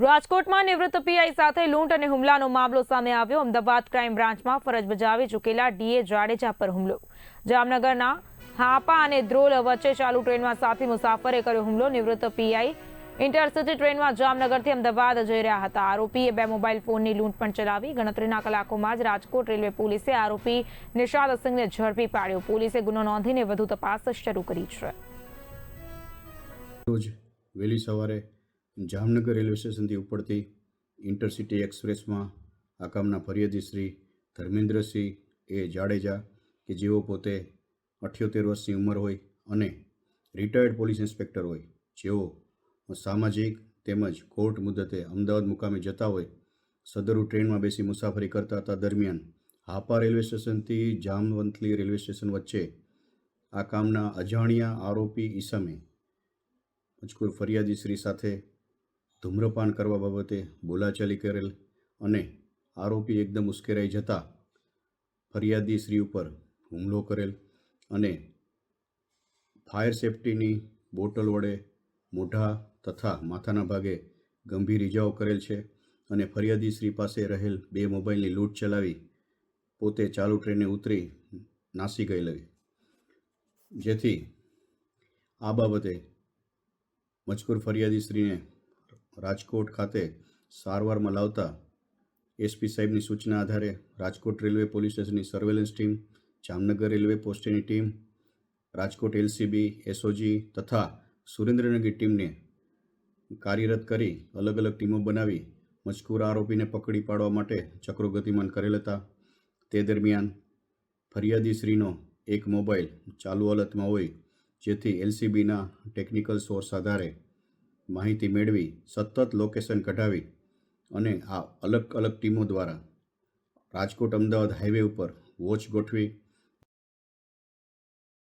રાજકોટમાં નિવૃત્ત પીઆઈ સાથે લૂંટ અને હુમલાનો મામલો સામે આવ્યો. અમદાવાદ ક્રાઇમ બ્રાન્ચમાં ફરજ બજાવી ચૂકેલા ડીએ જાડેજા પર હુમલો. જામનગરના હાપા અને ધ્રોલ વચ્ચે ચાલુ ટ્રેનમાં સાથી મુસાફરે કર્યો હુમલો. નિવૃત્ત પીઆઈ ઇન્ટરસિટી ટ્રેનમાં જામનગરથી અમદાવાદ જઈ રહ્યા હતા. આરોપીએ બે મોબાઈલ ફોનની લૂંટ પણ ચલાવી. ગણતરીના કલાકોમાં જ રાજકોટ રેલવે પોલીસે આરોપી નિશાદ સિંહને ઝડપી પાડ્યો. પોલીસે ગુનો નોંધીને વધુ તપાસ શરૂ કરી છે. વહેલી સવારે જામનગર રેલવે સ્ટેશનથી ઉપડતી ઇન્ટરસિટી એક્સપ્રેસમાં આ કામના ફરિયાદી શ્રી ધર્મેન્દ્રસિંહ એ જાડેજા, કે જેઓ પોતે અઠ્યોતેર વર્ષની ઉંમર હોય અને રિટાયર્ડ પોલીસ ઇન્સ્પેક્ટર હોય, જેઓ સામાજિક તેમજ કોર્ટ મુદતે અમદાવાદ મુકામે જતા હોય, સદરુ ટ્રેનમાં બેસી મુસાફરી કરતા હતા દરમિયાન, હાપા રેલવે સ્ટેશનથી જામવંતલી રેલવે સ્ટેશન વચ્ચે આ કામના અજાણ્યા આરોપી ઈસમે મજકૂર ફરિયાદી શ્રી સાથે ધૂમ્રપાન કરવા બાબતે બોલાચાલી કરેલ અને આરોપી એકદમ ઉશ્કેરાઈ જતા ફરિયાદી શ્રી ઉપર હુમલો કરેલ અને ફાયર સેફટીની બોટલ વડે મોઢા તથા માથાના ભાગે ગંભીર ઇજાઓ કરેલ છે અને ફરિયાદી શ્રી પાસે રહેલ બે મોબાઈલની લૂંટ ચલાવી પોતે ચાલુ ટ્રેને ઉતરી નાસી ગયેલી જેથી આ બાબતે મજકૂર ફરિયાદીશ્રીને રાજકોટ ખાતે સારવારમાં લાવતા એસપી સાહેબની સૂચના આધારે રાજકોટ રેલવે પોલીસ સ્ટેશનની સર્વેલન્સ ટીમ જામનગર રેલવે પોસ્ટની ટીમ રાજકોટ એલસીબી એસઓજી તથા સુરેન્દ્રનગર ટીમને કાર્યરત કરી અલગ અલગ ટીમો બનાવી મજકૂર આરોપીને પકડી પાડવા માટે ચક્રો ગતિમાન કરેલ હતા. તે દરમિયાન ફરિયાદીશ્રીનો એક મોબાઈલ ચાલુ હાલતમાં હોય, જેથી એલસીબીના ટેકનિકલ સોર્સ આધારે માહિતી મેળવી, સતત લોકેશન કઢાવી અને આ અલગ અલગ ટીમો દ્વારા રાજકોટ અમદાવાદ હાઈવે ઉપર વોચ ગોઠવી